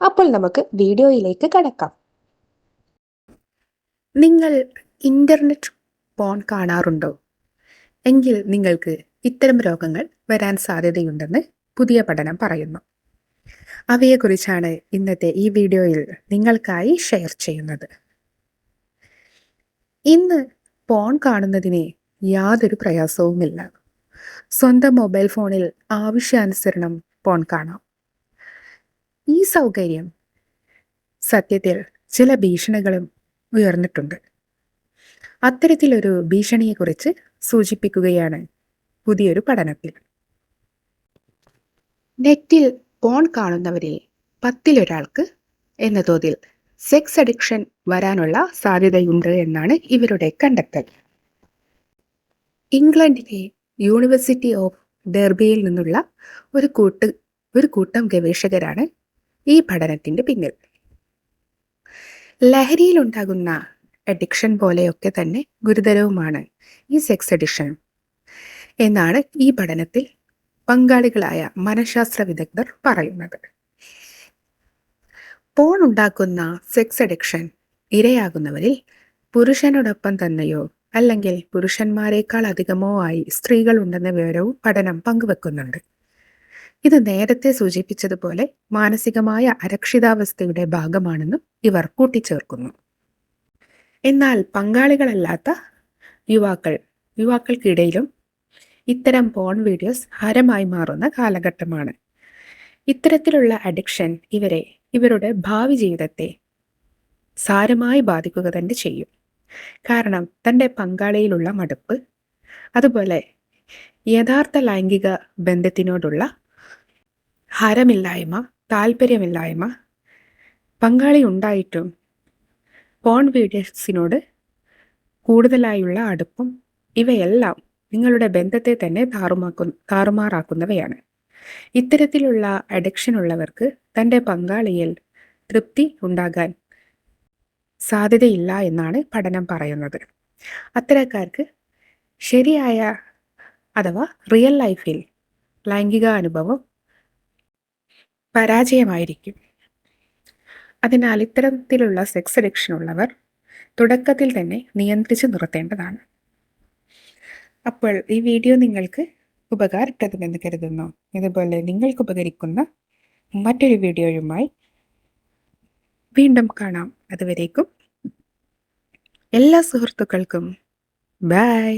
അപ്പോൾ നമുക്ക് വീഡിയോയിലേക്ക് കടക്കാം. നിങ്ങൾ ഇന്റർനെറ്റ് പോൺ കാണാറുണ്ടോ? എങ്കിൽ നിങ്ങൾക്ക് ഇത്തരം രോഗങ്ങൾ വരാൻ സാധ്യതയുണ്ടെന്ന് പുതിയ പഠനം പറയുന്നു. അവയെക്കുറിച്ചാണ് ഇന്നത്തെ ഈ വീഡിയോയിൽ നിങ്ങൾക്കായി ഷെയർ ചെയ്യുന്നത്. ഇന്ന് പോൺ കാണുന്നതിന് യാതൊരു പ്രയാസവുമില്ല. സ്വന്തം മൊബൈൽ ഫോണിൽ ആവശ്യാനുസരണം പോൺ കാണാം. ഈ സൗകര്യം സത്യത്തിൽ ചില ഭീഷണികളും ഉയർന്നിട്ടുണ്ട്. അത്തരത്തിലൊരു ഭീഷണിയെക്കുറിച്ച് സൂചിപ്പിക്കുകയാണ് പുതിയൊരു പഠനത്തിൽ. നെറ്റിൽ പോൺ കാണുന്നവരിൽ പത്തിലൊരാൾക്ക് എന്ന തോതിൽ സെക്സ് അഡിക്ഷൻ വരാനുള്ള സാധ്യതയുണ്ട് എന്നാണ് ഇവരുടെ കണ്ടെത്തൽ. ഇംഗ്ലണ്ടിലെ യൂണിവേഴ്സിറ്റി ഓഫ് ഡെർബിയിൽ നിന്നുള്ള ഒരു കൂട്ട് ഒരു കൂട്ടം ഗവേഷകരാണ് ഈ പഠനത്തിന്റെ പിന്നിൽ. ലഹരിയിലുണ്ടാകുന്ന അഡിക്ഷൻ പോലെയൊക്കെ തന്നെ ഗുരുതരവുമാണ് ഈ സെക്സ് അഡിക്ഷൻ എന്നാണ് ഈ പഠനത്തിൽ പങ്കാളികളായ മനഃശാസ്ത്ര വിദഗ്ധർ പറയുന്നത്. പോൺ ഉണ്ടാക്കുന്ന സെക്സ് അഡിക്ഷൻ ഇരയാകുന്നവരിൽ പുരുഷനോടൊപ്പം തന്നെയോ അല്ലെങ്കിൽ പുരുഷന്മാരെക്കാൾ അധികമോ ആയി സ്ത്രീകൾ ഉണ്ടെന്ന വിവരവും പഠനം പങ്കുവെക്കുന്നുണ്ട്. ഇത് നേരത്തെ സൂചിപ്പിച്ചതുപോലെ മാനസികമായ അരക്ഷിതാവസ്ഥയുടെ ഭാഗമാണെന്നും ഇവർ കൂട്ടിച്ചേർക്കുന്നു. എന്നാൽ പങ്കാളികളല്ലാത്ത യുവാക്കൾ യുവാക്കൾക്കിടയിലും ഇത്തരം പോൺ വീഡിയോസ് ഹരമായി മാറുന്ന കാലഘട്ടമാണ്. ഇത്തരത്തിലുള്ള അഡിക്ഷൻ ഇവരെ ഇവരുടെ ഭാവി ജീവിതത്തെ സാരമായി ബാധിക്കുക തന്നെ ചെയ്യും. കാരണം തന്റെ പങ്കാളിയിലുള്ള മടുപ്പ് അതുപോലെ യഥാർത്ഥ ലൈംഗിക ബന്ധത്തിനോടുള്ള ഹരമില്ലായ്മ താല്പര്യമില്ലായ്മ പങ്കാളി ഉണ്ടായിട്ടും പോൺ വീഡിയോസിനോട് കൂടുതലായുള്ള അടുപ്പം ഇവയെല്ലാം നിങ്ങളുടെ ബന്ധത്തെ തന്നെ താറുമാക്കു താറുമാറാക്കുന്നവയാണ്. ഇത്തരത്തിലുള്ള അഡിക്ഷൻ ഉള്ളവർക്ക് തന്റെ പങ്കാളിയിൽ തൃപ്തി ഉണ്ടാകാൻ സാധ്യതയില്ല എന്നാണ് പഠനം പറയുന്നത്. അത്തരക്കാർക്ക് ശരിയായ അഥവാ റിയൽ ലൈഫിൽ ലൈംഗിക അനുഭവം പരാജയമായിരിക്കും. അതിനാൽ ഇത്തരത്തിലുള്ള സെക്സ് അഡിക്ഷൻ ഉള്ളവർ തുടക്കത്തിൽ തന്നെ നിയന്ത്രിച്ച് നിർത്തേണ്ടതാണ്. അപ്പോൾ ഈ വീഡിയോ നിങ്ങൾക്ക് ഉപകാരപ്രദമെന്ന് കരുതുന്നു. ഇതുപോലെ നിങ്ങൾക്ക് ഉപകരിക്കുന്ന മറ്റൊരു വീഡിയോയുമായി വീണ്ടും കാണാം. അതുവരേക്കും എല്ലാ സുഹൃത്തുക്കൾക്കും ബൈ